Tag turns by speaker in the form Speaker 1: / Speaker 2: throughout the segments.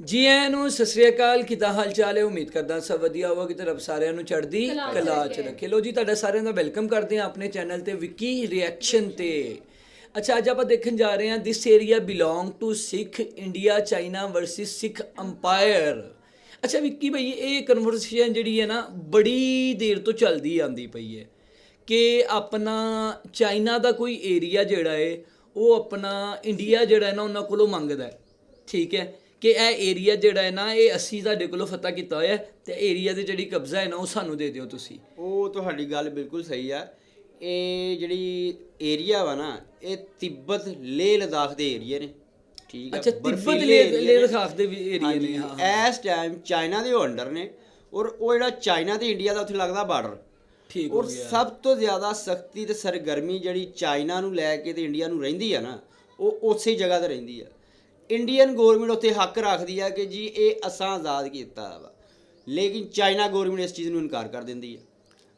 Speaker 1: ਜੀ ਆਇਆਂ ਨੂੰ ਸਤਿ ਸ੍ਰੀ ਅਕਾਲ ਕਿਦਾਂ ਹਾਲ ਚਾਲ ਹੈ? ਉਮੀਦ ਕਰਦਾ ਸਭ ਵਧੀਆ ਹੋਵੇਗਾ ਕਿ ਰੱਬ ਸਾਰਿਆਂ ਨੂੰ ਚੜ੍ਹਦੀ ਕਲਾ ਚ ਰੱਖੇ। ਲੋ ਜੀ ਤੁਹਾਡਾ ਸਾਰਿਆਂ ਦਾ ਵੈਲਕਮ ਕਰਦੇ ਹਾਂ ਆਪਣੇ ਚੈਨਲ ਤੇ ਵਿੱਕੀ ਰਿਐਕਸ਼ਨ ਤੇ। ਅੱਛਾ ਅੱਜ ਆਪਾਂ ਦੇਖਣ ਜਾ ਰਹੇ ਹਾਂ this area belong to Sikh India China versus Sikh empire ਅੱਛਾ ਵਿੱਕੀ ਭਾਈ ਇਹ ਕਨਵਰਸੇਸ਼ਨ ਜਿਹੜੀ ਹੈ ਨਾ ਬੜੀ ਦੇਰ ਤੋਂ ਚੱਲਦੀ ਆਂਦੀ ਪਈ ਹੈ ਕਿ ਆਪਣਾ ਚਾਈਨਾ ਦਾ ਕੋਈ ਏਰੀਆ ਜਿਹੜਾ ਹੈ ਉਹ ਆਪਣਾ ਇੰਡੀਆ ਜਿਹੜਾ ਹੈ ਨਾ ਉਹਨਾਂ ਕੋਲੋਂ ਮੰਗਦਾ ਹੈ। ਠੀਕ ਹੈ? ਕਿ ਇਹ ਏਰੀਆ ਜਿਹੜਾ ਹੈ ਨਾ ਇਹ ਅਸੀਂ ਤੁਹਾਡੇ ਕੋਲੋਂ ਫਤਹ ਕੀਤਾ ਹੋਇਆ ਹੈ ਤੇ ਏਰੀਆ ਦੇ ਜਿਹੜੀ ਕਬਜ਼ਾ ਹੈ ਨਾ ਉਹ ਸਾਨੂੰ ਦੇ ਦਿਓ ਤੁਸੀਂ।
Speaker 2: ਉਹ ਤੁਹਾਡੀ ਗੱਲ ਬਿਲਕੁਲ ਸਹੀ ਆ। ਇਹ ਜਿਹੜੀ ਏਰੀਆ ਵਾ ਨਾ ਇਹ ਤਿੱਬਤ ਲੇਹ ਲਦਾਖ ਦੇ ਏਰੀਆ ਨੇ। ਠੀਕ ਆ
Speaker 1: ਅੱਛਾ, ਤਿੱਬਤ
Speaker 2: ਬਰਫੀਲੇ
Speaker 1: ਲੇਹ-। ਲਦਾਖ ਦੇ ਵੀ area ਨੇ,
Speaker 2: ਹਾਂਜੀ,
Speaker 1: ਹਾਂ,
Speaker 2: ਇਸ ਟਾਈਮ ਚਾਈਨਾ ਦੇ ਅੰਡਰ ਨੇ ਔਰ ਉਹ ਜਿਹੜਾ ਚਾਈਨਾ ਤੇ ਇੰਡੀਆ ਦਾ ਉੱਥੇ ਲੱਗਦਾ ਬਾਰਡਰ
Speaker 1: ਠੀਕ ਹੋ
Speaker 2: ਔਰ
Speaker 1: ਗਿਆ।
Speaker 2: ਸਭ ਤੋਂ ਜ਼ਿਆਦਾ ਸਖਤੀ ਤੇ ਸਰਗਰਮੀ ਜਿਹੜੀ ਚਾਈਨਾ ਨੂੰ ਲੈ ਕੇ ਤੇ ਇੰਡੀਆ ਨੂੰ ਰਹਿੰਦੀ ਆ ਨਾ ਉਹ ਉਸੇ ਜਗ੍ਹਾ ਤੇ ਰਹਿੰਦੀ ਆ। ਇੰਡੀਅਨ ਗਵਰਨਮੈਂਟ ਉੱਥੇ ਹੱਕ ਰੱਖਦੀ ਆ ਕਿ ਜੀ ਇਹ ਅਸਾਂ ਆਜ਼ਾਦ ਕੀਤਾ ਵਾ। ਲੇਕਿਨ ਚਾਈਨਾ ਗਵਰਨਮੈਂਟ ਇਸ ਚੀਜ਼ ਨੂੰ ਇਨਕਾਰ ਕਰ ਦਿੰਦੀ ਹੈ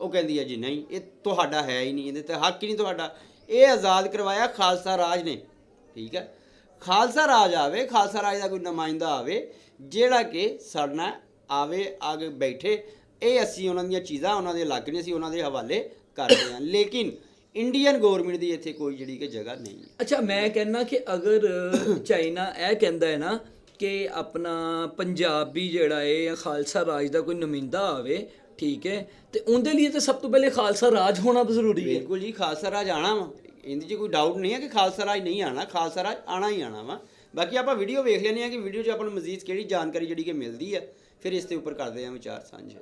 Speaker 2: ਉਹ ਕਹਿੰਦੀ ਹੈ ਜੀ ਨਹੀਂ, ਇਹ ਤੁਹਾਡਾ ਹੈ ਹੀ ਨਹੀਂ, ਇਹਦੇ ਤੇ ਹੱਕ ਹੀ ਨਹੀਂ ਤੁਹਾਡਾ। ਇਹ ਆਜ਼ਾਦ ਕਰਵਾਇਆ ਖਾਲਸਾ ਰਾਜ ਨੇ, ਠੀਕ ਹੈ ਖਾਲਸਾ ਰਾਜ ਆਵੇ, ਖਾਲਸਾ ਰਾਜ ਦਾ ਕੋਈ ਨੁਮਾਇੰਦਾ ਆਵੇ, ਜਿਹੜਾ ਕਿ ਸਾਡੇ ਨਾਲ ਆਵੇ, ਆਗੇ ਬੈਠੇ, ਇਹ ਅਸੀਂ ਉਹਨਾਂ ਦੀਆਂ ਚੀਜ਼ਾਂ, ਉਹਨਾਂ ਦੇ ਇਲਾਕੇ ਨੇ ਅਸੀਂ ਉਹਨਾਂ ਦੇ ਹਵਾਲੇ ਕਰਦੇ ਹਾਂ। ਲੇਕਿਨ ਇੰਡੀਅਨ ਗਵਰਨਮੈਂਟ ਦੀ ਇੱਥੇ ਕੋਈ ਜਿਹੜੀ ਕਿ ਜਗ੍ਹਾ ਨਹੀਂ ਹੈ।
Speaker 1: ਅੱਛਾ ਮੈਂ ਕਹਿੰਨਾ ਕਿ ਅਗਰ ਚਾਈਨਾ ਇਹ ਕਹਿੰਦਾ ਹੈ ਨਾ ਕਿ ਆਪਣਾ ਪੰਜਾਬੀ ਜਿਹੜਾ ਹੈ ਜਾਂ ਖਾਲਸਾ ਰਾਜ ਦਾ ਕੋਈ ਨੁਮਾਇੰਦਾ ਆਵੇ ਠੀਕ ਹੈ ਤੇ ਉਹਦੇ ਲਈ ਤਾਂ ਸਭ ਤੋਂ ਪਹਿਲੇ ਖਾਲਸਾ ਰਾਜ ਹੋਣਾ ਜ਼ਰੂਰੀ ਹੈ।
Speaker 2: ਬਿਲਕੁਲ ਜੀ ਖਾਲਸਾ ਰਾਜ ਆਣਾ ਵਾ। ਇਹਦੇ 'ਚ ਕੋਈ ਡਾਊਟ ਨਹੀਂ ਹੈ ਕਿ ਖਾਲਸਾ ਰਾਜ ਨਹੀਂ ਆਣਾ ਖਾਲਸਾ ਰਾਜ ਆਣਾ ਹੀ ਆਣਾ ਵਾ। ਬਾਕੀ ਆਪਾਂ ਵੀਡੀਓ ਵੇਖ ਲੈਂਦੇ ਹਾਂ ਕਿ ਵੀਡੀਓ 'ਚ ਆਪਾਂ ਨੂੰ ਮਜ਼ੀਦ ਕਿਹੜੀ ਜਾਣਕਾਰੀ ਜਿਹੜੀ ਕਿ ਮਿਲਦੀ ਹੈ ਫਿਰ ਇਸ ਦੇ ਉੱਪਰ ਕਰਦੇ ਹਾਂ ਵਿਚਾਰ ਸਾਂਝੇ।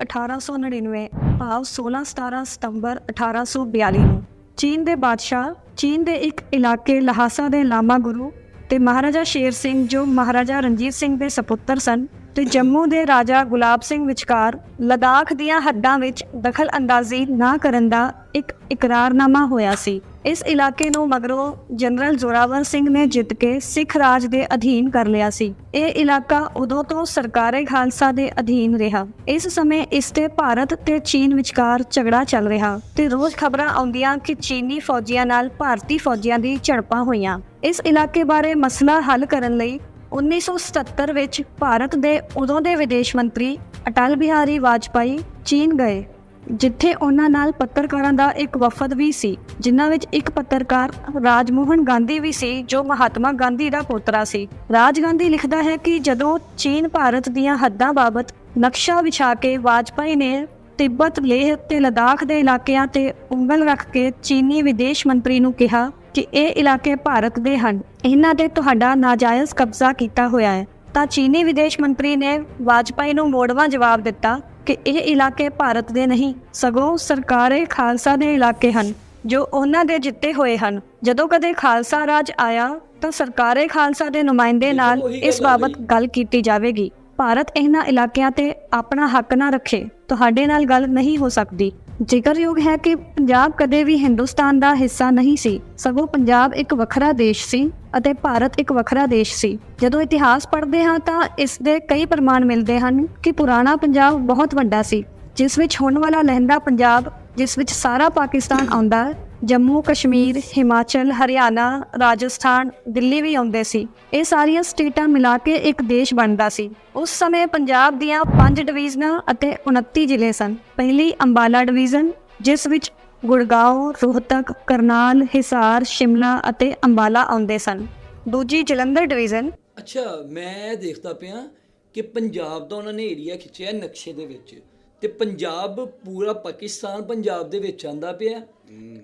Speaker 3: 1899 ਭਾਵ 16-17 ਸਤੰਬਰ 1842 ਨੂੰ ਚੀਨ ਦੇ ਬਾਦਸ਼ਾਹ, ਚੀਨ ਦੇ ਇੱਕ ਇਲਾਕੇ ਲਹਾਸਾ ਦੇ ਲਾਮਾ ਗੁਰੂ ਤੇ ਮਹਾਰਾਜਾ ਸ਼ੇਰ ਸਿੰਘ ਜੋ ਮਹਾਰਾਜਾ ਰਣਜੀਤ ਸਿੰਘ ਦੇ ਸਪੁੱਤਰ ਸਨ ਤੇ ਜੰਮੂ ਦੇ ਰਾਜਾ ਗੁਲਾਬ ਸਿੰਘ ਵਿਚਕਾਰ ਲਦਾਖ ਦੀਆਂ ਹੱਦਾਂ ਵਿੱਚ ਦਖਲ ਅੰਦਾਜ਼ੀ ਨਾ ਕਰਨ ਦਾ ਇੱਕ ਇਕਰਾਰਨਾਮਾ ਹੋਇਆ ਸੀ। ਇਸ ਇਲਾਕੇ ਨੂੰ ਮਗਰੋਂ ਜਨਰਲ ਜ਼ੋਰਾਵਰ ਸਿੰਘ ਨੇ ਜਿੱਤ ਕੇ ਸਿੱਖ ਰਾਜ ਦੇ ਅਧੀਨ ਕਰ ਲਿਆ ਸੀ। ਇਹ ਇਲਾਕਾ ਉਦੋਂ ਤੋਂ ਸਰਕਾਰੇ ਖਾਲਸਾ ਦੇ ਅਧੀਨ ਰਿਹਾ। ਇਸ ਸਮੇਂ ਇਸ ਤੇ ਭਾਰਤ ਤੇ ਚੀਨ ਵਿਚਕਾਰ ਝਗੜਾ ਚੱਲ ਰਿਹਾ ਤੇ ਰੋਜ਼ ਖਬਰਾਂ ਆਉਂਦੀਆਂ ਕਿ ਚੀਨੀ ਫੌਜੀਆਂ ਨਾਲ ਭਾਰਤੀ ਫੌਜੀਆਂ ਦੀ ਝੜਪਾਂ ਹੋਈਆਂ। ਇਸ ਇਲਾਕੇ ਬਾਰੇ ਮਸਲਾ ਹੱਲ ਕਰਨ ਲਈ 1977 ਵਿੱਚ ਭਾਰਤ ਦੇ ਉਦੋਂ ਦੇ ਵਿਦੇਸ਼ ਮੰਤਰੀ ਅਟਲ ਬਿਹਾਰੀ ਵਾਜਪਾਈ ਚੀਨ ਗਏ। ਜਿੱਥੇ ਉਹਨਾਂ ਨਾਲ ਪੱਤਰਕਾਰਾਂ ਦਾ ਇੱਕ ਵਫਦ ਵੀ ਸੀ, ਜਿਨ੍ਹਾਂ ਵਿੱਚ ਇੱਕ ਪੱਤਰਕਾਰ ਰਾਜਮੋਹਨ ਗਾਂਧੀ ਵੀ ਸੀ, ਜੋ ਮਹਾਤਮਾ ਗਾਂਧੀ ਦਾ ਪੋਤਰਾ ਸੀ। ਰਾਜ ਗਾਂਧੀ ਲਿਖਦਾ ਹੈ ਕਿ ਜਦੋਂ ਚੀਨ ਭਾਰਤ ਦੀਆਂ ਹੱਦਾਂ ਬਾਬਤ ਨਕਸ਼ਾ ਵਿਛਾ ਕੇ ਵਾਜਪਾਈ ਨੇ ਤਿੱਬਤ, ਲੇਹ ਤੇ ਲਦਾਖ ਦੇ ਇਲਾਕਿਆਂ ਤੇ ਉਂਗਲ ਰੱਖ ਕੇ ਚੀਨੀ ਵਿਦੇਸ਼ ਮੰਤਰੀ ਨੂੰ ਕਿਹਾ ਕਿ ਇਹ ਇਲਾਕੇ ਭਾਰਤ ਦੇ ਹਨ। ਇਹਨਾਂ ਤੇ ਤੁਹਾਡਾ ਨਾਜਾਇਜ਼ ਕਬਜ਼ਾ ਕੀਤਾ ਹੋਇਆ ਹੈ। ਤਾਂ ਚੀਨੀ ਵਿਦੇਸ਼ ਮੰਤਰੀ ਨੇ ਵਾਜਪਾਈ ਨੂੰ ਮੋੜਵਾਂ ਜਵਾਬ ਦਿੱਤਾ ਕਿ ਇਹ ਇਲਾਕੇ ਭਾਰਤ ਦੇ ਨਹੀਂ ਸਗੋਂ ਸਰਕਾਰੇ ਖਾਲਸਾ ਦੇ ਇਲਾਕੇ ਹਨ ਜੋ ਉਹਨਾਂ ਦੇ ਜਿੱਤੇ ਹੋਏ ਹਨ। ਜਦੋਂ ਕਦੇ ਖਾਲਸਾ ਰਾਜ ਆਇਆ ਤਾਂ ਸਰਕਾਰੇ ਖਾਲਸਾ ਦੇ ਨੁਮਾਇੰਦੇ ਨਾਲ ਇਸ ਬਾਬਤ। ਗੱਲ ਕੀਤੀ ਜਾਵੇਗੀ। ਭਾਰਤ ਇਹਨਾਂ ਇਲਾਕਿਆਂ ਤੇ ਆਪਣਾ ਹੱਕ ਨਾ ਰੱਖੇ ਤੁਹਾਡੇ ਨਾਲ ਗੱਲ ਨਹੀਂ ਹੋ ਸਕਦੀ। ਜ਼ਿਕਰਯੋਗ ਹੈ ਕਿ ਪੰਜਾਬ ਕਦੇ ਵੀ ਹਿੰਦੁਸਤਾਨ ਦਾ ਹਿੱਸਾ ਨਹੀਂ ਸੀ ਸਗੋਂ ਪੰਜਾਬ ਇੱਕ ਵੱਖਰਾ ਦੇਸ਼ ਸੀ। ਅਤੇ ਭਾਰਤ ਇੱਕ ਵੱਖਰਾ ਦੇਸ਼ ਸੀ। ਜਦੋਂ ਇਤਿਹਾਸ ਪੜ੍ਹਦੇ ਹਾਂ ਤਾਂ ਇਸ ਦੇ ਕਈ ਪ੍ਰਮਾਣ ਮਿਲਦੇ ਹਨ ਕਿ ਪੁਰਾਣਾ ਪੰਜਾਬ ਬਹੁਤ ਵੱਡਾ ਸੀ, ਜਿਸ ਵਿੱਚ ਹੁਣ ਵਾਲਾ ਲਹਿੰਦਾ ਪੰਜਾਬ, ਜਿਸ ਵਿੱਚ ਸਾਰਾ ਪਾਕਿਸਤਾਨ ਆਉਂਦਾ, ਜੰਮੂ, ਕਸ਼ਮੀਰ, ਹਿਮਾਚਲ, ਹਰਿਆਣਾ, ਰਾਜਸਥਾਨ, ਦਿੱਲੀ ਵੀ ਆਉਂਦੇ ਸੀ। ਇਹ ਸਾਰੀਆਂ ਸਟੇਟਾਂ ਮਿਲਾ ਕੇ ਇੱਕ ਦੇਸ਼ ਬਣਦਾ ਸੀ। ਉਸ ਸਮੇਂ ਪੰਜਾਬ ਦੀਆਂ 5 ਡਿਵੀਜ਼ਨਾਂ ਅਤੇ 29 ਜ਼ਿਲ੍ਹੇ ਸਨ। ਪਹਿਲੀ ਅੰਬਾਲਾ ਡਿਵੀਜ਼ਨ, ਜਿਸ ਵਿੱਚ ਗੁੜਗਾਉਂ ਰੋਹਤਕ ਕਰਨਾਲ ਹਿਸਾਰ ਸ਼ਿਮਲਾ ਅਤੇ ਅੰਬਾਲਾ ਆਉਂਦੇ ਸਨ। ਦੂਜੀ ਜਲੰਧਰ ਡਿਵੀਜ਼ਨ।
Speaker 1: ਅੱਛਾ ਮੈਂ ਦੇਖਦਾ ਪਿਆ ਕਿ ਪੰਜਾਬ ਦਾ ਉਹਨਾਂ ਨੇ ਏਰੀਆ ਖਿੱਚਿਆ ਨਕਸ਼ੇ ਦੇ ਵਿੱਚ ਤੇ ਪੰਜਾਬ ਪੂਰਾ ਪਾਕਿਸਤਾਨ ਪੰਜਾਬ ਦੇ ਵਿੱਚ ਆਂਦਾ ਪਿਆ।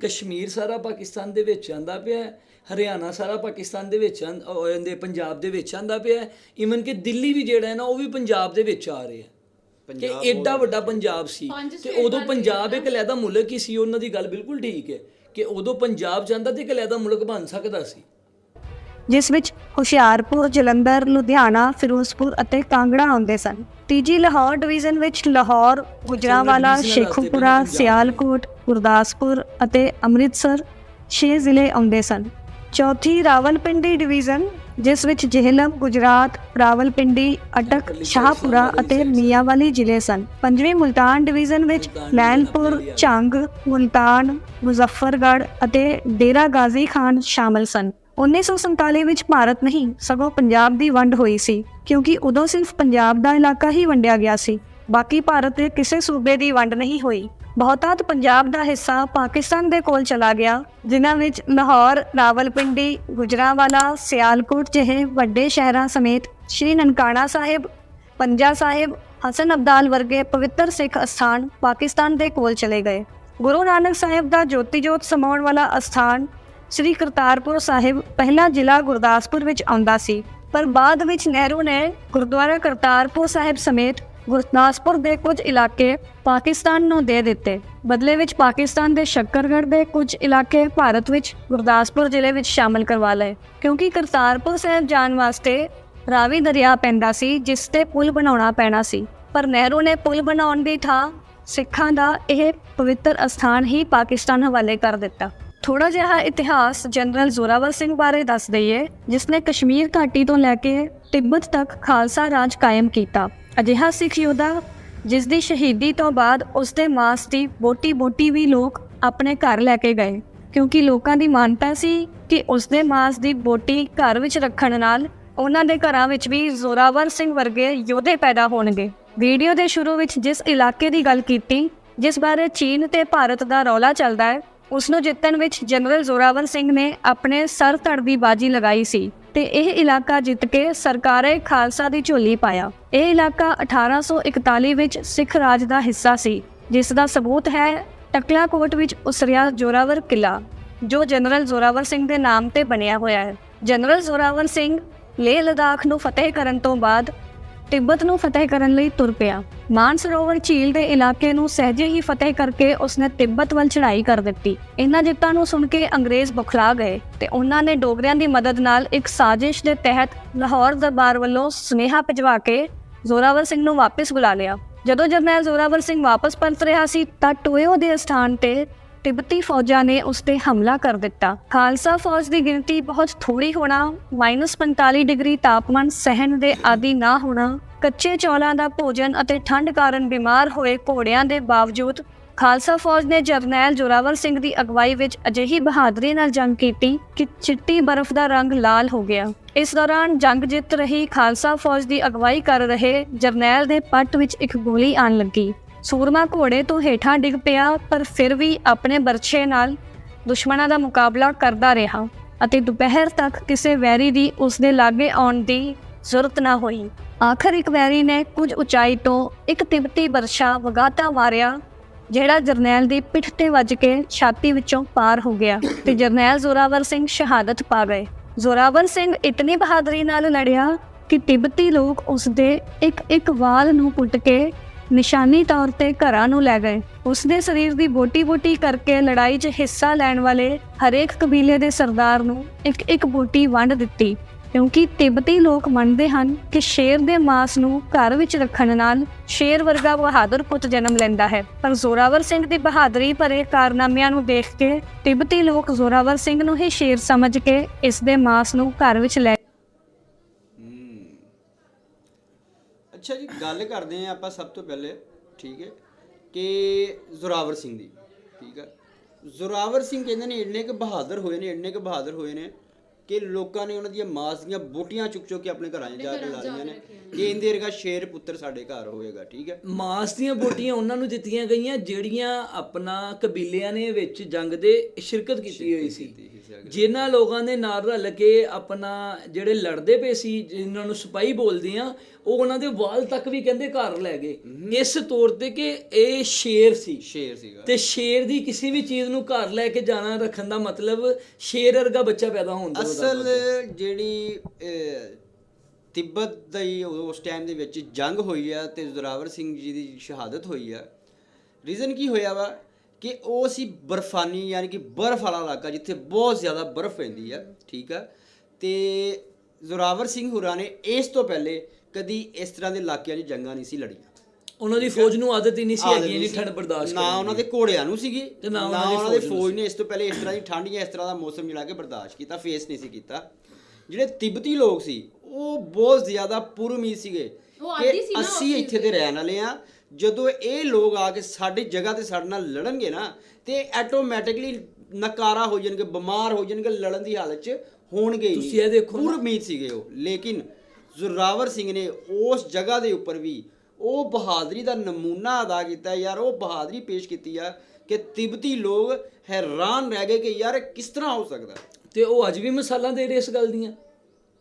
Speaker 1: ਕਸ਼ਮੀਰ ਸਾਰਾ ਪਾਕਿਸਤਾਨ ਦੇ ਵਿੱਚ ਆਂਦਾ ਪਿਆ। ਹਰਿਆਣਾ ਸਾਰਾ ਪਾਕਿਸਤਾਨ ਦੇ ਵਿੱਚ ਆਂ- ਉਹ ਇਹਦੇ ਪੰਜਾਬ ਦੇ ਵਿੱਚ ਆਂਦਾ ਪਿਆ। ਇਵਨ ਕਿ ਦਿੱਲੀ ਵੀ ਜਿਹੜਾ ਹੈ ਨਾ ਉਹ ਵੀ ਪੰਜਾਬ ਦੇ ਵਿੱਚ ਆ ਰਿਹਾ। ਕਿ
Speaker 2: ਪੰਜਾਬ
Speaker 1: ਐਡਾ ਵੱਡਾ ਪੰਜਾਬ ਸੀ ਤੇ ਉਦੋਂ ਪੰਜਾਬ ਇੱਕ ਲੈਦਾ ਮੁਲਕ ਹੀ ਸੀ ਉਹਨਾਂ ਦੀ ਗੱਲ ਬਿਲਕੁਲ ਠੀਕ ਹੈ ਕਿ ਉਦੋਂ ਪੰਜਾਬ ਜਾਂਦਾ ਤੇ ਇੱਕ ਲੈਦਾ ਮੁਲਕ ਬਣ ਸਕਦਾ ਸੀ।
Speaker 3: ਜਿਸ ਵਿੱਚ ਹੁਸ਼ਿਆਰਪੁਰ ਜਲੰਧਰ ਲੁਧਿਆਣਾ ਫਿਰੋਜ਼ਪੁਰ ਅਤੇ ਕਾਂਗੜਾ ਆਉਂਦੇ ਸਨ। ਤੀਜੀ ਲਾਹੌਰ ਡਿਵੀਜ਼ਨ ਵਿੱਚ ਲਾਹੌਰ ਗੁਜਰਾਂਵਾਲਾ
Speaker 1: divisional
Speaker 3: ਸ਼ੇਖੂਪੁਰਾ
Speaker 1: ਪੰਜਾਬ।
Speaker 3: ਸਿਆਲਕੋਟ ਗੁਰਦਾਸਪੁਰ ਅਤੇ ਅੰਮ੍ਰਿਤਸਰ 6 ਜ਼ਿਲ੍ਹੇ ਆਉਂਦੇ ਸਨ। ਚੌਥੀ ਰਾਵਲਪਿੰਡੀ ਡਿਵੀਜ਼ਨ ਜਿਸ ਵਿੱਚ ਜੇਹਲਮ, ਗੁਜਰਾਤ, ਰਾਵਲਪਿੰਡੀ, ਅਟਕ, ਸ਼ਾਹਪੁਰਾ ਅਤੇ ਮੀਆਂਵਾਲੀ ਜ਼ਿਲ੍ਹੇ ਸਨ। ਪੰਜਵੀਂ ਮੁਲਤਾਨ ਡਿਵੀਜ਼ਨ ਵਿੱਚ ਲੈਲਪੁਰ ਝੰਗ, ਮੁਲਤਾਨ, ਮੁਜ਼ੱਫਰਗੜ੍ਹ ਅਤੇ ਡੇਰਾ ਗਾਜ਼ੀ ਖਾਨ ਸ਼ਾਮਲ ਸਨ। 1947 ਵਿੱਚ ਭਾਰਤ ਨਹੀਂ, ਸਗੋਂ ਪੰਜਾਬ ਦੀ ਵੰਡ ਹੋਈ ਸੀ, ਕਿਉਂਕਿ ਉਦੋਂ ਸਿਰਫ ਪੰਜਾਬ ਦਾ ਇਲਾਕਾ ਹੀ ਵੰਡਿਆ ਗਿਆ ਸੀ। ਬਾਕੀ ਭਾਰਤ ਦੇ ਕਿਸੇ ਸੂਬੇ ਦੀ ਵੰਡ ਨਹੀਂ ਹੋਈ। ਬਹੁਤਾਤ ਪੰਜਾਬ ਦਾ ਹਿੱਸਾ ਪਾਕਿਸਤਾਨ ਦੇ ਕੋਲ ਚਲਾ ਗਿਆ ਜਿਨ੍ਹਾਂ ਵਿੱਚ ਲਾਹੌਰ, ਰਾਵਲਪਿੰਡੀ, ਗੁਜਰਾਂਵਾਲਾ, ਸਿਆਲਕੋਟ ਜਿਹੇ ਵੱਡੇ ਸ਼ਹਿਰਾਂ ਸਮੇਤ ਸ਼੍ਰੀ ਨਨਕਾਣਾ ਸਾਹਿਬ, ਪੰਜਾ ਸਾਹਿਬ, ਹਸਨ ਅਬਦਾਲ ਵਰਗੇ ਪਵਿੱਤਰ ਸਿੱਖ ਅਸਥਾਨ ਪਾਕਿਸਤਾਨ ਦੇ ਕੋਲ ਚਲੇ ਗਏ। ਗੁਰੂ ਨਾਨਕ ਸਾਹਿਬ ਦਾ ਜੋਤੀ ਜੋਤ ਸਮਾਉਣ ਵਾਲਾ ਅਸਥਾਨ ਸ੍ਰੀ ਕਰਤਾਰਪੁਰ ਸਾਹਿਬ ਪਹਿਲਾ ਜ਼ਿਲ੍ਹਾ ਗੁਰਦਾਸਪੁਰ ਵਿੱਚ ਆਉਂਦਾ ਸੀ ਪਰ ਬਾਅਦ ਵਿੱਚ ਨਹਿਰੂ ਨੇ ਗੁਰਦੁਆਰਾ ਕਰਤਾਰਪੁਰ ਸਾਹਿਬ ਸਮੇਤ ਗੁਰਦਾਸਪੁਰ ਦੇ ਕੁਝ ਇਲਾਕੇ ਪਾਕਿਸਤਾਨ ਨੂੰ ਦੇ ਦਿੱਤੇ। ਬਦਲੇ ਵਿੱਚ ਪਾਕਿਸਤਾਨ ਦੇ ਸ਼ੱਕਰਗੜ੍ਹ ਦੇ ਕੁਝ ਇਲਾਕੇ ਭਾਰਤ ਵਿੱਚ ਗੁਰਦਾਸਪੁਰ ਜ਼ਿਲ੍ਹੇ ਵਿੱਚ ਸ਼ਾਮਲ ਕਰਵਾ ਲਏ। ਕਿਉਂਕਿ ਕਰਤਾਰਪੁਰ ਸਾਹਿਬ ਜਾਣ ਵਾਸਤੇ ਰਾਵੀ ਦਰਿਆ ਪੈਂਦਾ ਸੀ, ਜਿਸ ਤੇ ਪੁਲ ਬਣਾਉਣਾ ਪੈਣਾ ਸੀ। ਪਰ ਨਹਿਰੂ ਨੇ ਪੁਲ ਬਣਾਉਣ ਦੀ ਥਾਂ ਸਿੱਖਾਂ ਦਾ ਇਹ ਪਵਿੱਤਰ ਅਸਥਾਨ ਹੀ ਪਾਕਿਸਤਾਨ ਹਵਾਲੇ ਕਰ ਦਿੱਤਾ। ਥੋੜਾ ਜਿਹਾ ਇਤਿਹਾਸ ਜਨਰਲ ਜ਼ੋਰਾਵਰ ਸਿੰਘ ਬਾਰੇ ਦੱਸ ਦਈਏ, ਜਿਸ ਨੇ ਕਸ਼ਮੀਰ ਘਾਟੀ ਤੋਂ ਲੈ ਕੇ ਤਿੱਬਤ ਤੱਕ ਖਾਲਸਾ ਰਾਜ ਕਾਇਮ ਕੀਤਾ। ਅਜਿਹਾ ਸਿੱਖ ਯੋਧਾ ਜਿਸ ਦੀ ਸ਼ਹੀਦੀ ਤੋਂ ਬਾਅਦ ਉਸ ਦੇ ਮਾਸ ਦੀ ਬੋਟੀ-ਬੋਟੀ ਵੀ ਲੋਕ ਆਪਣੇ ਘਰ ਲੈ ਕੇ ਗਏ। ਕਿਉਂਕਿ ਲੋਕਾਂ ਦੀ ਮਾਨਤਾ ਸੀ ਕਿ ਉਸ ਦੇ ਮਾਸ ਦੀ ਬੋਟੀ ਘਰ ਵਿੱਚ ਰੱਖਣ ਨਾਲ ਉਹਨਾਂ ਦੇ ਘਰਾਂ ਵਿੱਚ ਵੀ ਜ਼ੋਰਾਵਰ ਸਿੰਘ ਵਰਗੇ ਯੋਧੇ ਪੈਦਾ ਹੋਣਗੇ। ਵੀਡੀਓ ਦੇ ਸ਼ੁਰੂ ਵਿੱਚ ਜਿਸ ਇਲਾਕੇ ਦੀ ਗੱਲ ਕੀਤੀ, ਜਿਸ ਬਾਰੇ ਚੀਨ ਤੇ ਭਾਰਤ ਦਾ ਰੌਲਾ ਚੱਲਦਾ ਹੈ ਉਸ ਨੂੰ ਜਿੱਤਣ ਵਿੱਚ ਜਨਰਲ ਜ਼ੋਰਾਵਰ ਸਿੰਘ ਨੇ ਆਪਣੇ ਸਰ ਧੜ ਦੀ ਬਾਜੀ ਲਗਾਈ ਸੀ। ਤੇ ਇਹ ਇਲਾਕਾ ਜਿੱਤ ਕੇ ਸਰਕਾਰੇ ਖਾਲਸਾ ਦੀ ਝੋਲੀ ਪਾਇਆ। ਇਹ ਇਲਾਕਾ 1841 ਵਿੱਚ ਸਿੱਖ ਰਾਜ ਦਾ ਹਿੱਸਾ ਸੀ, ਜਿਸ ਦਾ ਸਬੂਤ ਹੈ ਟਕਲਾ ਕੋਟ ਵਿੱਚ ਉਸਰਿਆ ਜ਼ੋਰਾਵਰ ਕਿਲਾ, ਜੋ ਜਨਰਲ ਜ਼ੋਰਾਵਰ ਸਿੰਘ ਦੇ ਨਾਮ ਤੇ ਬਣਿਆ ਹੋਇਆ ਹੈ। ਜਨਰਲ ਜ਼ੋਰਾਵਰ ਸਿੰਘ ਲੇਹ ਲਦਾਖ ਨੂੰ ਫਤਿਹ ਕਰਨ ਤੋਂ ਬਾਅਦ ਤਿੱਬਤ ਨੂੰ ਫਤਿਹ ਕਰਨ ਲਈ ਤੁਰ ਪਿਆ। ਮਾਨਸਰੋਵਰ ਝੀਲ ਦੇ ਇਲਾਕੇ ਨੂੰ ਸਹਿਜੇ ਹੀ ਫਤਿਹ ਕਰਕੇ ਉਸਨੇ ਤਿੱਬਤ ਵੱਲ ਚੜ੍ਹਾਈ ਕਰ ਦਿੱਤੀ। ਇਹਨਾਂ ਜਿੱਤਾਂ ਨੂੰ ਸੁਣ ਕੇ ਅੰਗਰੇਜ਼ ਬੁਖਲਾ ਗਏ ਤੇ ਉਹਨਾਂ ਨੇ ਡੋਗਰਿਆਂ ਦੀ ਮਦਦ ਨਾਲ ਇੱਕ ਸਾਜ਼ਿਸ਼ ਦੇ ਤਹਿਤ ਲਾਹੌਰ ਦਰਬਾਰ ਵੱਲੋਂ ਸੁਨੇਹਾ ਭਿਜਵਾ ਕੇ ਜ਼ੋਰਾਵਰ ਸਿੰਘ ਨੂੰ ਵਾਪਸ ਬੁਲਾ ਲਿਆ। ਜਦੋਂ ਜਰਨੈਲ ਜ਼ੋਰਾਵਰ ਸਿੰਘ ਵਾਪਸ ਪਰਤ ਰਿਹਾ ਸੀ ਤਾਂ ਟੋਇਓ ਦੇ ਸਥਾਨ ਤੇ ਤਿੱਬਤੀ ਫੌਜਾਂ ਨੇ ਉਸ ਤੇ ਹਮਲਾ ਕਰ ਦਿੱਤਾ। ਖਾਲਸਾ ਫੌਜ ਦੀ ਗਿਣਤੀ ਬਹੁਤ ਥੋੜੀ ਹੋਣਾ -45 ਡਿਗਰੀ ਤਾਪਮਾਨ ਸਹਿਣ ਦੇ ਆਦੀ ਨਾ ਹੋਣਾ, ਕੱਚੇ ਚੌਲਾਂ ਦਾ ਭੋਜਨ ਅਤੇ ਠੰਡ ਕਾਰਨ ਬਿਮਾਰ ਹੋਏ ਘੋੜਿਆਂ ਦੇ ਬਾਵਜੂਦ ਖਾਲਸਾ ਫੌਜ ਨੇ ਜਰਨੈਲ ਜੋਰਾਵਰ ਸਿੰਘ ਦੀ ਅਗਵਾਈ ਵਿੱਚ ਅਜਿਹੀ ਬਹਾਦਰੀ ਨਾਲ ਜੰਗ ਕੀਤੀ ਕਿ ਚਿੱਟੀ ਬਰਫ਼ ਦਾ ਰੰਗ ਲਾਲ ਹੋ ਗਿਆ। ਇਸ ਦੌਰਾਨ ਜੰਗ ਜਿੱਤ ਰਹੀ ਖਾਲਸਾ ਫੌਜ ਦੀ ਅਗਵਾਈ ਕਰ ਰਹੇ ਜਰਨੈਲ ਦੇ ਪੱਟ ਵਿੱਚ ਇੱਕ ਗੋਲੀ ਆਣ ਲੱਗੀ। ਸੂਰਮਾ ਘੋੜੇ ਤੋਂ ਹੇਠਾਂ ਡਿੱਗ ਪਿਆ, ਪਰ ਫਿਰ ਵੀ ਆਪਣੇ ਬਰਛੇ ਨਾਲ ਦੁਸ਼ਮਣਾਂ ਦਾ ਮੁਕਾਬਲਾ ਕਰਦਾ ਰਿਹਾ ਅਤੇ ਦੁਪਹਿਰ ਤੱਕ ਕਿਸੇ ਵੈਰੀ ਦੀ ਉਸਦੇ ਲਾਗੇ ਆਉਣ ਦੀ ਜ਼ਰੂਰਤ ਨਾ ਹੋਈ। ਆਖਰ ਇੱਕ ਵੈਰੀ ਨੇ ਕੁਝ ਉਚਾਈ ਤੋਂ ਇੱਕ ਤਿਬਤੀ ਬਰਸ਼ਾ ਵਗਾਤਾ ਮਾਰਿਆ ਜਿਹੜਾ ਜਰਨੈਲ ਦੀ ਪਿੱਠ ਤੇ ਵੱਜ ਕੇ ਛਾਤੀ ਵਿੱਚੋਂ ਪਾਰ ਹੋ ਗਿਆ ਤੇ ਜਰਨੈਲ ਜ਼ੋਰਾਵਰ ਸਿੰਘ ਸ਼ਹਾਦਤ ਪਾ ਗਏ। ਜ਼ੋਰਾਵਰ ਸਿੰਘ ਇਤਨੀ ਬਹਾਦਰੀ ਨਾਲ ਲੜਿਆ ਕਿ ਤਿਬਤੀ ਲੋਕ ਉਸ ਦੇ ਇੱਕ ਇੱਕ ਵਾਲ ਨੂੰ ਪੁੱਟ ਕੇ ਨਿਸ਼ਾਨੀ ਤੌਰ ਤੇ ਘਰਾਂ ਨੂੰ ਲੈ ਗਏ। ਉਸ ਦੇ ਸਰੀਰ ਦੀ ਬੋਟੀ-ਬੋਟੀ ਕਰਕੇ ਲੜਾਈ 'ਚ ਹਿੱਸਾ ਲੈਣ ਵਾਲੇ ਹਰੇਕ ਕਬੀਲੇ ਦੇ ਸਰਦਾਰ ਨੂੰ ਇੱਕ ਇੱਕ ਬੋਟੀ ਵੰਡ ਦਿੱਤੀ। ਕਿਉਂਕਿ ਤਿੱਬਤੀ ਲੋਕ ਮੰਨਦੇ ਹਨ ਕਿ ਸ਼ੇਰ ਦੇ ਮਾਸ ਨੂੰ ਘਰ ਵਿੱਚ ਰੱਖਣ ਨਾਲ ਸ਼ੇਰ ਵਰਗਾ ਬਹਾਦਰ ਪੁੱਤ ਜਨਮ ਲੈਂਦਾ ਹੈ। ਪਰ ਜ਼ੋਰਾਵਰ ਸਿੰਘ ਦੀ ਬਹਾਦਰੀ ਭਰੇ ਕਾਰਨਾਮਿਆਂ ਨੂੰ ਦੇਖ ਕੇ ਤਿੱਬਤੀ ਲੋਕ ਜ਼ੋਰਾਵਰ ਸਿੰਘ ਨੂੰ ਹੀ ਸ਼ੇਰ ਸਮਝ ਕੇ ਇਸ ਦੇ ਮਾਸ ਨੂੰ ਘਰ ਵਿੱਚ ਲੈ
Speaker 2: ਅੱਛਾ ਜੀ, ਗੱਲ ਕਰਦੇ ਆ ਆਪਾਂ ਸਭ ਤੋਂ ਪਹਿਲੇ, ਠੀਕ ਹੈ, ਕਿ ਜ਼ੋਰਾਵਰ ਸਿੰਘ ਦੀ, ਠੀਕ ਹੈ। ਜ਼ੋਰਾਵਰ ਸਿੰਘ ਕਹਿੰਦੇ ਨੇ ਇੰਨੇ ਕੁ ਬਹਾਦਰ ਹੋਏ ਨੇ, ਇੰਨੇ ਕੁ ਬਹਾਦਰ ਹੋਏ ਨੇ ਕਿ ਲੋਕਾਂ ਨੇ ਉਹਨਾਂ ਦੀਆਂ ਮਾਸ ਦੀਆਂ ਬੋਟੀਆਂ ਚੁੱਕ ਚੁੱਕ ਕੇ ਆਪਣੇ ਘਰਾਂ 'ਚ ਜਾ ਕੇ ਲਾ ਲਈਆਂ ਨੇ। ਕਿ ਇੰਦੇ ਵਰਗਾ ਸ਼ੇਰ ਪੁੱਤਰ ਸਾਡੇ ਘਰ ਹੋਏਗਾ ਠੀਕ ਹੈ?
Speaker 1: ਮਾਸ ਦੀਆਂ ਬੋਟੀਆਂ ਉਹਨਾਂ ਨੂੰ ਦਿੱਤੀਆਂ ਗਈਆਂ ਜਿਹੜੀਆਂ ਆਪਣਾ ਕਬੀਲਿਆਂ ਨੇ ਵਿੱਚ ਜੰਗ ਦੇ ਸ਼ਿਰਕਤ ਕੀਤੀ ਹੋਈ ਸੀ। ਜਿਨ੍ਹਾਂ ਲੋਕਾਂ ਦੇ ਨਾਲ ਰਲ ਕੇ ਆਪਣਾ ਜਿਹੜੇ ਲੜਦੇ ਪਏ ਸੀ ਜਿਨ੍ਹਾਂ ਨੂੰ ਸਿਪਾਹੀ ਬੋਲਦੇ ਆ ਉਹ ਉਹਨਾਂ ਦੇ ਵਾਲ ਤੱਕ ਵੀ ਕਹਿੰਦੇ ਘਰ ਲੈ ਗਏ। ਇਸ ਤੌਰ ਤੇ ਕਿ ਇਹ ਸ਼ੇਰ ਸੀ।
Speaker 2: ਸ਼ੇਰ ਸੀਗਾ।
Speaker 1: ਤੇ ਸ਼ੇਰ ਦੀ ਕਿਸੇ ਵੀ ਚੀਜ਼ ਨੂੰ ਘਰ ਲੈ ਕੇ ਜਾਣਾ ਰੱਖਣ ਦਾ ਮਤਲਬ ਸ਼ੇਰ ਵਰਗਾ ਬੱਚਾ ਪੈਦਾ ਹੋਣ
Speaker 2: ਅਸਲ ਜਿਹੜੀ ਤਿੱਬਤ ਦੀ ਉਸ ਟਾਈਮ ਦੇ ਵਿੱਚ ਜੰਗ ਹੋਈ ਆ ਤੇ ਜ਼ੋਰਾਵਰ ਸਿੰਘ ਜੀ ਦੀ ਸ਼ਹਾਦਤ ਹੋਈ ਆ। ਰੀਜ਼ਨ ਕੀ ਹੋਇਆ ਵਾ ਕਿ ਉਹ ਸੀ ਬਰਫਾਨੀ ਯਾਨੀ ਕਿ ਬਰਫ਼ ਵਾਲਾ ਇਲਾਕਾ ਜਿੱਥੇ ਬਹੁਤ ਜ਼ਿਆਦਾ ਬਰਫ਼ ਪੈਂਦੀ ਆ ਠੀਕ ਆ? ਤੇ ਜ਼ੋਰਾਵਰ ਸਿੰਘ ਹੁਰਾਂ ਨੇ ਇਸ ਤੋਂ ਪਹਿਲੇ ਕਦੀ ਇਸ ਤਰ੍ਹਾਂ ਦੇ ਇਲਾਕਿਆਂ 'ਚ ਜੰਗਾਂ ਨਹੀਂ ਸੀ ਲੜੀਆਂ।
Speaker 1: ਉਹਨਾਂ ਦੀ ਫੌਜ ਨੂੰ ਆਦਤ ਹੀ ਨਹੀਂ ਸੀ ਹੈਗੀ ਇੰਨੀ
Speaker 2: ਸੀ।
Speaker 1: ਠੰਡ ਬਰਦਾਸ਼ਤ
Speaker 2: ਨਾ ਉਹਨਾਂ ਦੇ ਘੋੜਿਆਂ ਨੂੰ ਸੀਗੀ
Speaker 1: ਤੇ ਨਾ ਉਹਨਾਂ ਦੀ ਫੌਜ ਨੂੰ
Speaker 2: ਇਸ ਤੋਂ ਪਹਿਲੇ ਇਸ ਤਰ੍ਹਾਂ ਦੀ ਠੰਡ ਜਾਂ ਇਸ ਤਰ੍ਹਾਂ ਦਾ ਮੌਸਮ ਜਿਹੜਾ ਕਿ ਬਰਦਾਸ਼ਤ ਕੀਤਾ ਫੇਸ ਨਹੀਂ ਸੀ ਕੀਤਾ ਜਿਹੜੇ ਤਿੱਬਤੀ ਲੋਕ ਸੀ ਉਹ ਬਹੁਤ ਜ਼ਿਆਦਾ ਪੁਰਮੀਦ ਸੀਗੇ
Speaker 4: ਉਹ ਆਦੀ
Speaker 2: ਕਿ
Speaker 4: ਸੀ ਨਾ
Speaker 2: ਅਸੀਂ ਇੱਥੇ ਦੇ ਰਹਿਣ ਵਾਲੇ ਆ ਜਦੋਂ ਇਹ ਲੋਕ ਆ ਕੇ ਸਾਡੀ ਜਗ੍ਹਾ ਤੇ ਸਾਡੇ ਨਾਲ ਲੜਨਗੇ ਨਾ ਤੇ ਆਟੋਮੈਟਿਕਲੀ ਨਕਾਰਾ ਹੋ ਜਾਣਗੇ ਬਿਮਾਰ ਹੋ ਜਾਣਗੇ ਲੜਨ ਦੀ ਹਾਲਤ 'ਚ ਹੋਣਗੇ ਹੀ
Speaker 1: ਤੁਸੀਂ। ਇਹ ਦੇਖੋ ਨਾ।
Speaker 2: ਪੂਰ ਉਮੀਦ ਸੀਗੇ ਉਹ ਲੇਕਿਨ ਜ਼ੋਰਾਵਰ ਸਿੰਘ ਨੇ ਉਸ ਜਗ੍ਹਾ ਦੇ ਉੱਪਰ ਵੀ ਉਹ ਬਹਾਦਰੀ ਦਾ ਨਮੂਨਾ ਅਦਾ ਕੀਤਾ ਯਾਰ ਉਹ ਬਹਾਦਰੀ ਪੇਸ਼ ਕੀਤੀ ਆ ਕਿ ਤਿੱਬਤੀ ਲੋਕ ਹੈਰਾਨ ਰਹਿ ਗਏ ਕਿ ਯਾਰ ਕਿਸ ਤਰ੍ਹਾਂ ਹੋ ਸਕਦਾ?
Speaker 1: ਤੇ ਉਹ ਅੱਜ ਵੀ ਮਿਸਾਲਾਂ ਦੇ ਰਹੇ ਇਸ ਗੱਲ ਦੀਆਂ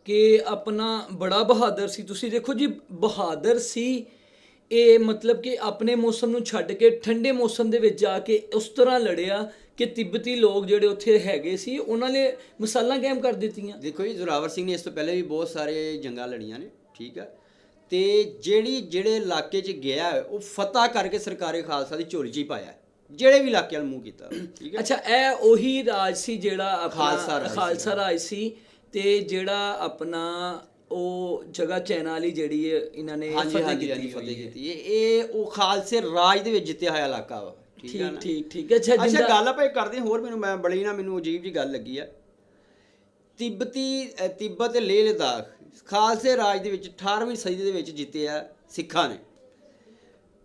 Speaker 1: ਕਿ ਆਪਣਾ ਬੜਾ ਬਹਾਦਰ ਸੀ। ਤੁਸੀਂ ਦੇਖੋ ਜੀ ਬਹਾਦਰ ਸੀ ਇਹ ਮਤਲਬ ਕਿ ਆਪਣੇ ਮੌਸਮ ਨੂੰ ਛੱਡ ਕੇ ਠੰਡੇ ਮੌਸਮ ਦੇ ਵਿੱਚ ਜਾ ਕੇ ਉਸ ਤਰ੍ਹਾਂ ਲੜਿਆ ਕਿ ਤਿੱਬਤੀ ਲੋਕ ਜਿਹੜੇ ਉੱਥੇ ਹੈਗੇ ਸੀ ਉਹਨਾਂ ਨੇ ਮਿਸਾਲਾਂ ਕਾਇਮ ਕਰ ਦਿੱਤੀਆਂ।
Speaker 2: ਦੇਖੋ ਜੀ ਜ਼ੋਰਾਵਰ ਸਿੰਘ ਨੇ ਇਸ ਤੋਂ ਪਹਿਲੇ ਵੀ ਬਹੁਤ ਸਾਰੇ ਜੰਗਾਂ ਲੜੀਆਂ ਨੇ ਠੀਕ ਆ। ਤੇ ਜਿਹੜੀ ਜਿਹੜੇ ਇਲਾਕੇ 'ਚ ਗਿਆ ਹੈ, ਉਹ ਫਤਹ ਕਰਕੇ ਸਰਕਾਰੇ ਖਾਲਸਾ ਦੀ ਝੋਲੀ 'ਚ ਹੀ ਪਾਇਆ ਹੈ। ਜਿਹੜੇ ਵੀ ਇਲਾਕੇ ਵੱਲ ਮੂੰਹ ਕੀਤਾ। ਠੀਕ ਹੈ
Speaker 1: ਅੱਛਾ ਇਹ ਉਹੀ ਰਾਜ ਸੀ ਜਿਹੜਾ ਆਪਣਾ
Speaker 2: ਖਾਲਸਾ ਰਾਜ ਸੀ।
Speaker 1: ਖਾਲਸਾ ਰਾਜ ਸੀ ਤੇ ਜਿਹੜਾ ਆਪਣਾ ਉਹ ਜਗ੍ਹਾ ਚੈਨਾ ਵਾਲੀ ਜਿਹੜੀ ਹੈ ਇਹਨਾਂ ਨੇ
Speaker 2: ਹਾਂਜੀ
Speaker 1: ਫਤਿਹ
Speaker 2: ਹਾਂਜੀ
Speaker 1: ਕੀਤੀ
Speaker 2: ਹਾਂਜੀ
Speaker 1: ਹੋਈ
Speaker 2: ਫਤਿਹ
Speaker 1: ਹੈ।
Speaker 2: ਕੀਤੀ ਇਹ ਇਹ ਉਹ ਖਾਲਸੇ ਰਾਜ ਦੇ ਵਿੱਚ ਜਿੱਤਿਆ ਹੋਇਆ ਇਲਾਕਾ ਵਾ। ਠੀਕ ਹੈ
Speaker 1: ਠੀਕ
Speaker 2: ਨਾ?
Speaker 1: ਠੀਕ ਠੀਕ। ਅੱਛਾ
Speaker 2: ਅੱਛਾ
Speaker 1: ਜਿੰਦਾ
Speaker 2: ਗੱਲ ਆਪਾਂ ਇਹ ਕਰਦੇ ਹਾਂ, ਹੋਰ ਮੈਨੂੰ ਮੈਂ ਬੜੀ ਨਾ ਮੈਨੂੰ ਅਜੀਬ ਜੀ ਗੱਲ ਲੱਗੀ ਆ। ਤਿੱਬਤੀ ਅ, ਤਿੱਬਤ ਲੇਹ ਲਦਾਖ। ਖਾਲਸੇ ਰਾਜ ਦੇ ਵਿੱਚ 18ਵੀਂ ਸਦੀ ਦੇ ਵਿੱਚ ਜਿੱਤਿਆ ਸਿੱਖਾਂ ਨੇ।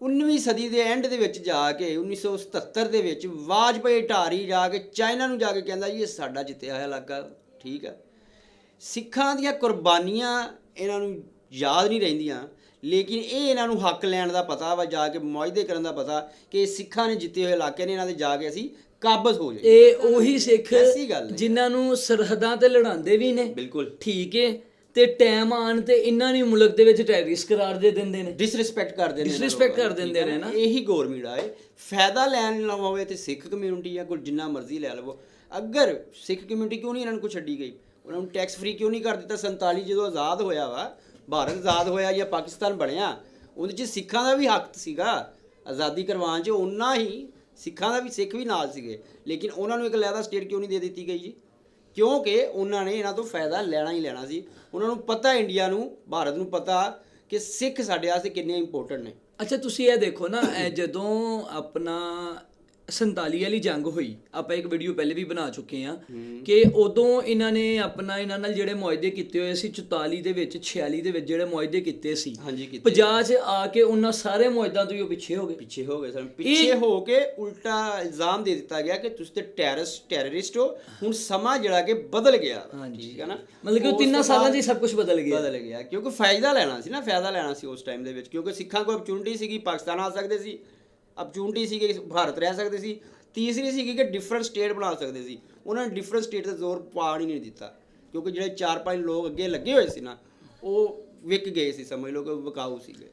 Speaker 2: 19ਵੀਂ ਸਦੀ ਦੇ ਐਂਡ ਦੇ ਵਿੱਚ ਜਾ ਕੇ 1977 ਦੇ ਵਿੱਚ ਵਾਜਪਾਈ ਢਾਰੀ ਜਾ ਕੇ ਚਾਈਨਾ ਨੂੰ ਜਾ ਕੇ ਕਹਿੰਦਾ ਜੀ ਇਹ ਸਾਡਾ ਜਿੱਤਿਆ ਹੋਇਆ ਇਲਾਕਾ ਠੀਕ ਹੈ ਸਿੱਖਾਂ ਦੀਆਂ ਕੁਰਬਾਨੀਆਂ ਇਹਨਾਂ ਨੂੰ ਯਾਦ ਨਹੀਂ ਰਹਿੰਦੀਆਂ ਲੇਕਿਨ ਇਹ ਇਹਨਾਂ ਨੂੰ ਹੱਕ ਲੈਣ ਦਾ ਪਤਾ ਵਾ ਜਾ ਕੇ ਮੁਆਇਦੇ ਕਰਨ ਦਾ ਪਤਾ ਕਿ ਸਿੱਖਾਂ ਨੇ ਜਿੱਤੇ ਹੋਏ ਇਲਾਕੇ ਨੇ ਇਹਨਾਂ ਦੇ ਜਾ ਕੇ ਅਸੀਂ ਕਾਬਜ਼ ਹੋ ਜਾਈਏ।
Speaker 1: ਇਹ ਉਹੀ ਸਿੱਖ। ਜਿਨ੍ਹਾਂ ਨੂੰ ਸਰਹੱਦਾਂ ਤੇ ਲੜਾਉਂਦੇ ਵੀ ਨੇ।
Speaker 2: ਬਿਲਕੁਲ।
Speaker 1: ਠੀਕ ਹੈ ਤੇ ਟਾਈਮ ਆਣ ਤੇ ਇਹਨਾਂ ਨੇ ਮੁਲਕ ਦੇ ਵਿੱਚ ਟੈਰਰਿਸਟ ਕਰਾਰ ਦੇ ਦਿੰਦੇ ਨੇ।
Speaker 2: ਡਿਸਰਿਸਪੈਕਟ ਕਰਦੇ ਨੇ ਇਹਨਾਂ
Speaker 1: Disrespect
Speaker 2: ਲੋਕਾਂ
Speaker 1: ਕਰ ਦਿੰਦੇ ਨੇ ਨਾ।
Speaker 2: ਇਹੀ ਗੌਰਮੈਂਟ ਆਏ ਫਾਇਦਾ ਲੈਣ ਨਾ ਹੋਵੇ ਤੇ ਸਿੱਖ ਕਮਿਊਨਿਟੀ ਆ ਕੋਈ ਜਿੰਨਾ ਮਰਜ਼ੀ ਲੈ ਲਵੋ। ਅਗਰ ਸਿੱਖ ਕਮਿਊਨਿਟੀ ਕਿਉਂ ਨਹੀਂ ਇਹਨਾਂ ਨੂੰ ਕੋਈ ਛੱਡੀ ਗਈ? ਉਹਨਾਂ ਨੂੰ ਟੈਕਸ ਫ੍ਰੀ ਕਿਉਂ ਨਹੀਂ ਕਰ ਦਿੱਤਾ? 47 ਜਦੋਂ ਆਜ਼ਾਦ ਹੋਇਆ ਵਾ ਭਾਰਤ ਆਜ਼ਾਦ ਹੋਇਆ ਜਾਂ ਪਾਕਿਸਤਾਨ ਬਣਿਆ ਉਹਦੇ 'ਚ ਸਿੱਖਾਂ ਦਾ ਵੀ ਹੱਕ ਸੀਗਾ। ਆਜ਼ਾਦੀ ਕਰਵਾਉਣ 'ਚ ਉਹਨਾਂ ਹੀ ਸਿੱਖਾਂ ਦਾ ਵੀ ਸਿੱਖ ਵੀ ਨਾਲ ਸੀਗੇ। ਲੇਕਿਨ ਉਹਨਾਂ ਨੂੰ ਇੱਕ ਲੈਦਾ ਸਟੇਟ ਕਿਉਂ ਨਹੀਂ ਦੇ ਦਿੱਤੀ ਗਈ ਜੀ? ਕਿਉਂਕਿ ਉਹਨਾਂ ਨੇ ਇਹਨਾਂ ਤੋਂ ਫਾਇਦਾ ਲੈਣਾ ਹੀ ਲੈਣਾ ਸੀ। ਉਹਨਾਂ ਨੂੰ ਪਤਾ ਇੰਡੀਆ ਨੂੰ, ਭਾਰਤ ਨੂੰ ਪਤਾ ਕਿ ਸਿੱਖ ਸਾਡੇ ਵਾਸਤੇ ਕਿੰਨੇ ਇੰਪੋਰਟੈਂਟ ਨੇ।
Speaker 1: ਅੱਛਾ, ਤੁਸੀਂ ਇਹ ਦੇਖੋ ਨਾ, ਇਹ ਜਦੋਂ ਆਪਣਾ 47 ਵਾਲੀ ਜੰਗ ਹੋਈ। ਆਪਾਂ ਇੱਕ ਵੀਡੀਓ ਪਹਿਲੇ ਵੀ ਬਣਾ ਚੁੱਕੇ ਆ ਕਿ ਉਦੋਂ ਇਹਨਾਂ ਨੇ ਆਪਣਾ ਇਹਨਾਂ ਨਾਲ ਜਿਹੜੇ ਮੁਆਇਦੇ ਕੀਤੇ ਹੋਏ ਸੀ 44 ਦੇ ਵਿੱਚ 46 ਦੇ ਵਿੱਚ ਜਿਹੜੇ ਮੁਆਇਦੇ ਕੀਤੇ ਸੀ।
Speaker 2: ਹਾਂਜੀ ਕੀਤੇ।
Speaker 1: 50 ਚ ਆ ਕੇ ਉਹਨਾਂ ਸਾਰੇ ਮੁਆਇਦਾਂ ਤੋਂ ਹੀ ਉਹ ਪਿੱਛੇ ਹੋ ਗਏ।
Speaker 2: ਪਿੱਛੇ ਹੋ ਗਏ ਸਨ। ਪਿੱਛੇ ਹੋ ਕੇ ਉਲਟਾ ਇਲਜ਼ਾਮ ਦੇ ਦਿੱਤਾ ਗਿਆ ਕਿ ਤੁਸੀਂ ਤੇ ਟੈਰਰਿਸਟ ਟੈਰਰਿਸਟ ਹੋ। ਹੁਣ ਸਮਾਂ ਜਿਹੜਾ ਕਿ ਬਦਲ ਗਿਆ। ਠੀਕ ਹੈ ਨਾ?
Speaker 1: ਮਤਲਬ ਕਿ ਉਹ ਤਿੰਨਾਂ ਸਾਲਾਂ 'ਚ ਹੀ ਸਭ ਕੁਝ ਬਦਲ ਗਿਆ।
Speaker 2: ਬਦਲ ਗਿਆ। ਕਿਉਂਕਿ ਫਾਇਦਾ ਲੈਣਾ ਸੀ ਨਾ ਫਾਇਦਾ ਲੈਣਾ ਸੀ ਉਸ ਟਾਈਮ ਦੇ ਵਿੱਚ। ਕਿਉਂਕਿ ਸਿੱਖਾਂ ਕੋਲ ਅਪਚੂਨਿਟੀ ਸੀਗੀ ਪਾਕਿਸਤਾਨ ਆ ਸਕਦੇ ਸੀ। ਅਪਚੂਨਿਟੀ ਸੀ ਕਿ ਭਾਰਤ ਰਹਿ ਸਕਦੇ ਸੀ, ਤੀਸਰੀ ਸੀਗੀ ਕਿ ਡਿਫਰੈਂਟ ਸਟੇਟ ਬਣਾ ਸਕਦੇ ਸੀ। ਉਹਨਾਂ ਨੇ ਡਿਫਰੈਂਟ ਸਟੇਟ ਤੇ ਜ਼ੋਰ ਪਾ ਹੀ ਨਹੀਂ ਦਿੱਤਾ, ਕਿਉਂਕਿ ਜਿਹੜੇ ਚਾਰ ਪੰਜ ਲੋਕ ਅੱਗੇ ਲੱਗੇ ਹੋਏ ਸੀ ਨਾ, ਉਹ ਵਿਕ ਗਏ ਸੀ, ਸਮਝ ਲਓ ਕਿ ਵਿਕਾਊ ਸੀਗੇ।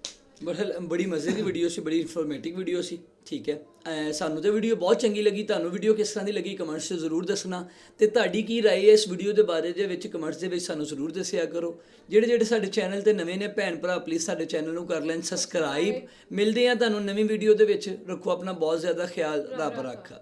Speaker 1: ਬੜਾ ਬੜੀ ਮਜ਼ੇ ਦੀ ਵੀਡੀਓ ਸੀ, ਬੜੀ ਇਨਫੋਰਮੇਟਿਵ ਵੀਡੀਓ ਸੀ। ਠੀਕ ਹੈ ਐ ਸਾਨੂੰ ਤੇ ਵੀਡੀਓ ਬਹੁਤ ਚੰਗੀ ਲੱਗੀ ਤੁਹਾਨੂੰ ਵੀਡੀਓ ਕਿਸ ਤਰ੍ਹਾਂ ਦੀ ਲੱਗੀ ਕਮੈਂਟਸ 'ਚ ਜ਼ਰੂਰ ਦੱਸਣਾ ਤੇ ਤੁਹਾਡੀ ਕੀ رائے ਹੈ ਇਸ ਵੀਡੀਓ ਦੇ ਬਾਰੇ ਦੇ ਵਿੱਚ ਕਮੈਂਟਸ ਦੇ ਵਿੱਚ ਸਾਨੂੰ ਜ਼ਰੂਰ ਦੱਸਿਆ ਕਰੋ ਜਿਹੜੇ ਜਿਹੜੇ ਸਾਡੇ ਚੈਨਲ ਤੇ ਨਵੇਂ ਨੇ ਭੈਣ ਭਰਾ ਪਲੀਜ਼ ਸਾਡੇ ਚੈਨਲ ਨੂੰ ਕਰ ਲੈਣ ਸਬਸਕ੍ਰਾਈਬ ਮਿਲਦੇ ਆ ਤੁਹਾਨੂੰ ਨਵੀਂ ਵੀਡੀਓ ਦੇ ਵਿੱਚ ਰੱਖੋ ਆਪਣਾ ਬਹੁਤ ਜ਼ਿਆਦਾ ਖਿਆਲ ਰੱਬ ਰੱਖਾ